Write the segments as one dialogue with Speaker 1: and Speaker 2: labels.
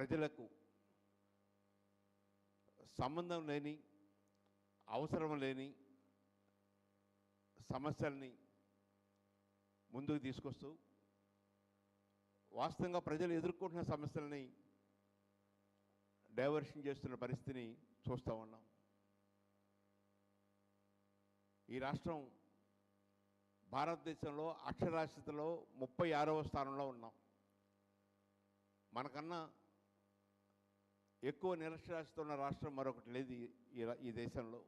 Speaker 1: ప్రజలకు సంబంధం లేని అవసరం లేని సమస్యల్ని ముందుకు తీసుకొస్తూ వాస్తవంగా ప్రజలు ఎదుర్కొంటున్న సమస్యల్ని డైవర్షన్ చేస్తున్న పరిస్థితిని చూస్తూ ఉన్నాం. ఈ రాష్ట్రం భారతదేశంలో అక్షరాస్యతలో ముప్పై ఆరవ స్థానంలో ఉన్నాం. మనకన్నా ఎక్కువ నిరక్షరాస్యత ఉన్న రాష్ట్రం మరొకటి లేదు ఈ- ఈ దేశంలో.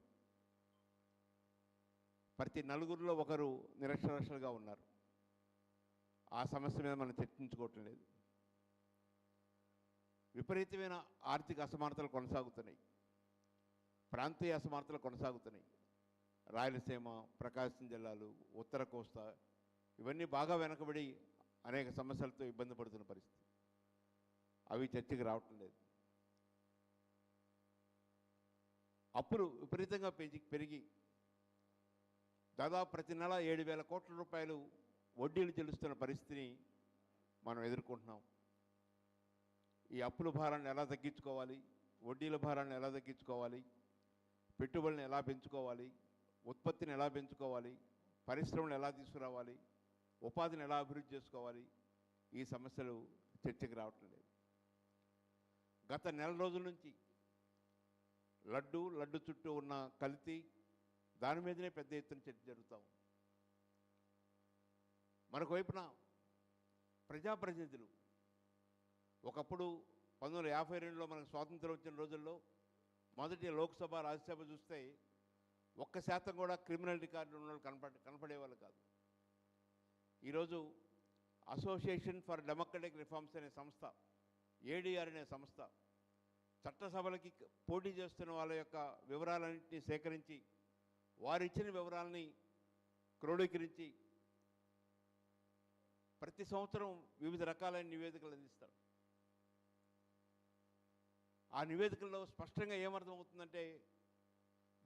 Speaker 1: ప్రతి నలుగురిలో ఒకరు నిరక్షరాస్యులుగా ఉన్నారు. ఆ సమస్య మీద మనం చర్చించుకోవటం లేదు. విపరీతమైన ఆర్థిక అసమానతలు కొనసాగుతున్నాయి. ప్రాంతీయ అసమానతలు కొనసాగుతున్నాయి. రాయలసీమ ప్రకాశం జిల్లాలు ఉత్తర కోస్తా ఇవన్నీ బాగా వెనకబడి అనేక సమస్యలతో ఇబ్బంది పడుతున్న పరిస్థితి. అవి చర్చకి రావటం లేదు. అప్పులు విపరీతంగా పెంచి పెరిగి. దాదాపు ప్రతి నెల ఏడు వేల కోట్ల రూపాయలు వడ్డీలు చెల్లిస్తున్న పరిస్థితిని మనం ఎదుర్కొంటున్నాం. ఈ అప్పుల భారాన్ని ఎలా తగ్గించుకోవాలి? వడ్డీల భారాన్ని ఎలా తగ్గించుకోవాలి? పెట్టుబడులను ఎలా పెంచుకోవాలి? ఉత్పత్తిని ఎలా పెంచుకోవాలి? పరిశ్రమలు ఎలా తీసుకురావాలి? ఉపాధిని ఎలా అభివృద్ధి చేసుకోవాలి? ఈ సమస్యలు చర్చకు రావటం లేదు గత నెల రోజుల నుంచి లడ్డు లడ్డు చుట్టూ ఉన్న కల్తీ దాని మీదనే పెద్ద ఎత్తున చర్చ జరుగుతూ ఉంది. మరొక వైపున ప్రజాప్రతినిధులు. ఒకప్పుడు పంతొమ్మిది వందల యాభై రెండులో మనకు స్వాతంత్రం వచ్చిన రోజుల్లో మొదటి లోక్సభ రాజ్యసభ చూస్తే ఒక్క శాతం కూడా క్రిమినల్ రికార్డులు ఉన్న వాళ్ళు కనపడ కనపడేవాళ్ళు కాదు. ఈరోజు అసోసియేషన్ ఫర్ డెమోక్రటిక్ రిఫార్మ్స్ అనే సంస్థ ఏడీఆర్ అనే సంస్థ చట్టసభలకి పోటీ చేస్తున్న వాళ్ళ యొక్క వివరాలన్నింటినీ సేకరించి వారిచ్చిన వివరాలని క్రోడీకరించి ప్రతి సంవత్సరం వివిధ రకాలైన నివేదికలు అందిస్తారు. ఆ నివేదికల్లో స్పష్టంగా ఏమర్థమవుతుందంటే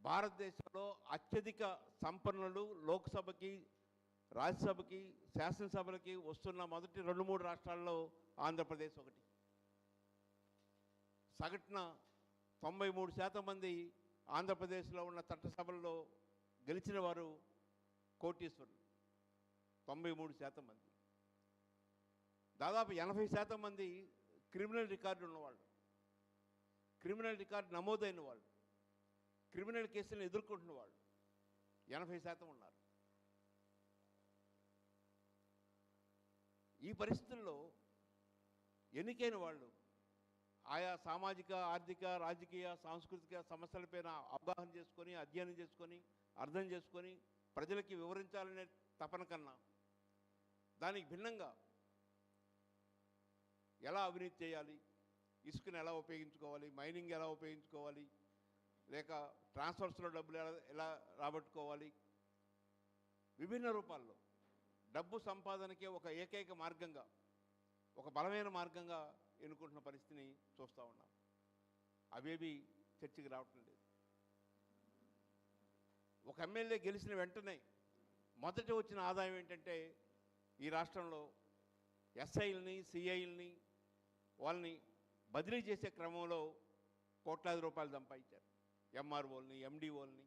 Speaker 1: భారతదేశంలో అత్యధిక సంపన్నులు లోక్సభకి రాజ్యసభకి శాసనసభలకి వస్తున్న మొదటి రెండు మూడు రాష్ట్రాల్లో ఆంధ్రప్రదేశ్ ఒకటి. సగటున తొంభై మూడు శాతం మంది ఆంధ్రప్రదేశ్లో ఉన్న చట్టసభల్లో గెలిచిన వారు కోటీశ్వరులు. తొంభై మూడు శాతం మంది. దాదాపు ఎనభై శాతం మంది క్రిమినల్ రికార్డు ఉన్నవాళ్ళు. క్రిమినల్ రికార్డు నమోదైన వాళ్ళు. క్రిమినల్ కేసులను ఎదుర్కొంటున్న వాళ్ళు. ఎనభై శాతం ఉన్నారు. ఈ పరిస్థితుల్లో ఎన్నికైన వాళ్ళు ఆయా సామాజిక ఆర్థిక రాజకీయ సాంస్కృతిక సమస్యలపైన అవగాహన చేసుకొని అధ్యయనం చేసుకొని అర్థం చేసుకొని ప్రజలకి వివరించాలనే తపన కన్నా దానికి భిన్నంగా ఎలా అవినీతి చేయాలి ఇసుకను ఎలా ఉపయోగించుకోవాలి మైనింగ్ ఎలా ఉపయోగించుకోవాలి లేక ట్రాన్స్ఫర్స్లో డబ్బులు ఎలా ఎలా రాబట్టుకోవాలి విభిన్న రూపాల్లో డబ్బు సంపాదనకే ఒక ఏకైక మార్గంగా ఒక బలమైన మార్గంగా ఎన్నుకుంటున్న పరిస్థితిని చూస్తూ ఉన్నాం. అవేవి చర్చకి రావటం లేదు. ఒక ఎమ్మెల్యే గెలిచిన వెంటనే మొదట వచ్చిన ఆదాయం ఏంటంటే ఈ రాష్ట్రంలో ఎస్ఐల్ని సిఐల్ని వాళ్ళని బదిలీ చేసే క్రమంలో కోట్లాది రూపాయలు సంపాదించారు. ఎంఆర్ఓల్ని ఎండిఓల్ని.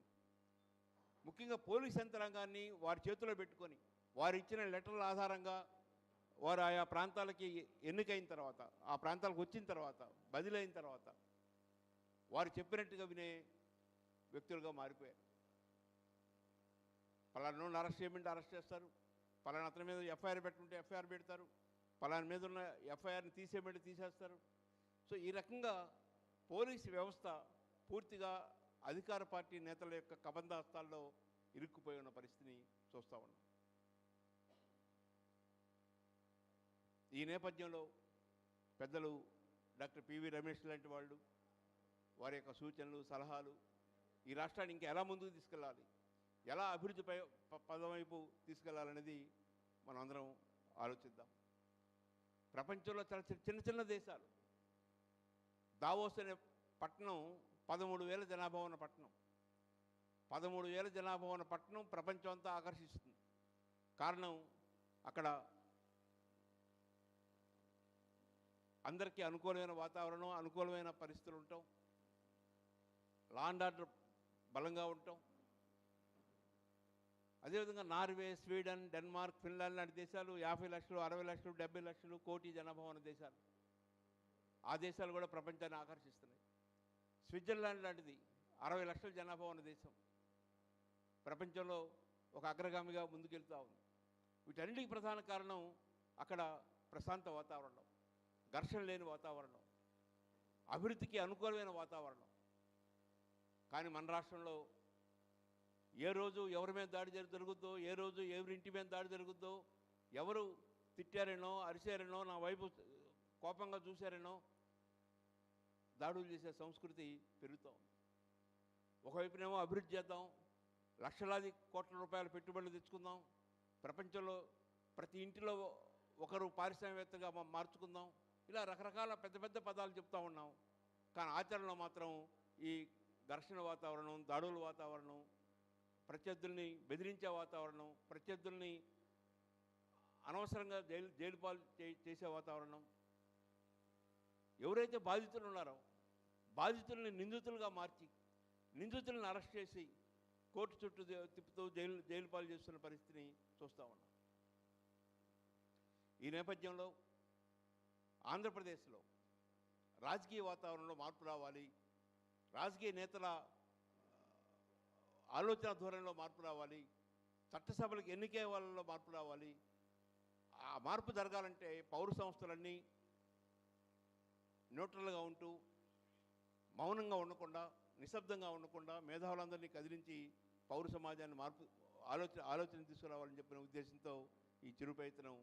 Speaker 1: ముఖ్యంగా పోలీస్ యంత్రాంగాన్ని వారి చేతిలో పెట్టుకొని వారు ఇచ్చిన లెటర్ల ఆధారంగా వారు ఆయా ప్రాంతాలకి ఎన్నికైన తర్వాత ఆ ప్రాంతాలకు వచ్చిన తర్వాత బదిలైన తర్వాత వారు చెప్పినట్టుగా వినే వ్యక్తులుగా మారిపోయారు. పలానా అరెస్ట్ చేయమంటే అరెస్ట్ చేస్తారు. పలానా అతని మీద ఎఫ్ఐఆర్ పెట్టుకుంటే ఎఫ్ఐఆర్ పెడతారు. పలానా మీద ఉన్న ఎఫ్ఐఆర్ని తీసేయమంటే తీసేస్తారు. సో ఈ రకంగా పోలీసు వ్యవస్థ పూర్తిగా అధికార పార్టీ నేతల యొక్క కబంధాస్తాల్లో ఇరుక్కుపోయి ఉన్న పరిస్థితిని చూస్తూ ఉన్నాం. ఈ నేపథ్యంలో పెద్దలు డాక్టర్ పివి రమేష్ లాంటి వాళ్ళు వారి యొక్క సూచనలు సలహాలు ఈ రాష్ట్రాన్ని ఇంకా ఎలా ముందుకు తీసుకెళ్ళాలి? ఎలా అభివృద్ధి పై ప- పదం వైపు తీసుకెళ్ళాలనేది మనం అందరం ఆలోచిద్దాం. ప్రపంచంలో చాలా చిన్న చిన్న దేశాలు. దావోస్ అనే పట్టణం పదమూడు వేల జనాభా ఉన్న పట్టణం. పదమూడు వేల జనాభా ఉన్న పట్టణం ప్రపంచం అంతా ఆకర్షిస్తుంది. కారణం అక్కడ అందరికీ అనుకూలమైన వాతావరణం అనుకూలమైన పరిస్థితులు ఉంటాం. లా అండ్ ఆర్డర్ బలంగా ఉంటాం. అదేవిధంగా నార్వే స్వీడన్ డెన్మార్క్ ఫిన్లాండ్ లాంటి దేశాలు యాభై లక్షలు అరవై లక్షలు డెబ్బై లక్షలు కోటి జనాభా ఉన్న దేశాలు. ఆ దేశాలు కూడా ప్రపంచాన్ని ఆకర్షిస్తున్నాయి. స్విట్జర్లాండ్ లాంటిది అరవై లక్షల జనాభా ఉన్న దేశం. ప్రపంచంలో ఒక అగ్రగామిగా ముందుకెళ్తూ ఉంది. వీటన్నిటికి ప్రధాన కారణం అక్కడ ప్రశాంత వాతావరణం. ఘర్షణ లేని వాతావరణం అభివృద్ధికి అనుకూలమైన వాతావరణం. కానీ మన రాష్ట్రంలో ఏ రోజు ఎవరి మీద దాడి జరుగుద్దో ఏ రోజు ఎవరి ఇంటి మీద దాడి జరుగుద్దో ఎవరు తిట్టారేనో అరిచారేనో నా వైపు కోపంగా చూశారేనో దాడులు చేసే సంస్కృతి పెరుగుతాం ఒకవైపునేమో అభివృద్ధి చేద్దాం లక్షలాది కోట్ల రూపాయల పెట్టుబడులు తెచ్చుకుందాం ప్రపంచంలో ప్రతి ఇంటిలో ఒకరు పారిశ్రామికవేత్తగా మార్చుకుందాం ఇలా రకరకాల పెద్ద పెద్ద పదాలు చెప్తూ ఉన్నాం. కానీ ఆచరణలో మాత్రం ఈ ఘర్షణ వాతావరణం దాడుల వాతావరణం ప్రత్యర్థుల్ని బెదిరించే వాతావరణం ప్రత్యర్థుల్ని అనవసరంగా జైలు జైలు పాలు చే- చేసే వాతావరణం. ఎవరైతే బాధితులు ఉన్నారో బాధితుల్ని నిందితులుగా మార్చి నిందితులను అరెస్ట్ చేసి కోర్టు చుట్టూ తిప్పుతూ జైలు జైలు పాలు చేస్తున్న పరిస్థితిని చూస్తూ ఉన్నాం. ఈ నేపథ్యంలో ఆంధ్రప్రదేశ్లో రాజకీయ వాతావరణంలో మార్పు రావాలి రాజకీయ నేతల ఆలోచన ధోరణిలో మార్పు రావాలి చట్టసభలకు ఎన్నికే వాళ్ళలో మార్పు రావాలి ఆ మార్పు జరగాలంటే పౌర సంస్థలన్నీ న్యూట్రల్గా ఉంటూ మౌనంగా ఉండకుండా నిశ్శబ్దంగా ఉండకుండా మేధావులందరినీ కదిలించి పౌర సమాజాన్ని మార్పు ఆలోచన ఆలోచన తీసుకురావాలని చెప్పిన ఉద్దేశంతో ఈ చిరు ప్రయత్నం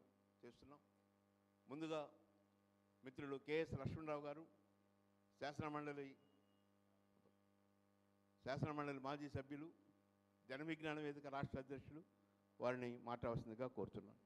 Speaker 1: చేస్తున్నాం. ముందుగా మిత్రులు కెఎస్ లక్ష్మణరావు గారు శాసనమండలి శాసనమండలి మాజీ సభ్యులు జనవిజ్ఞాన వేదిక రాష్ట్ర అధ్యక్షులు వారిని మాట్లాడవలసిందిగా కోరుతున్నాను.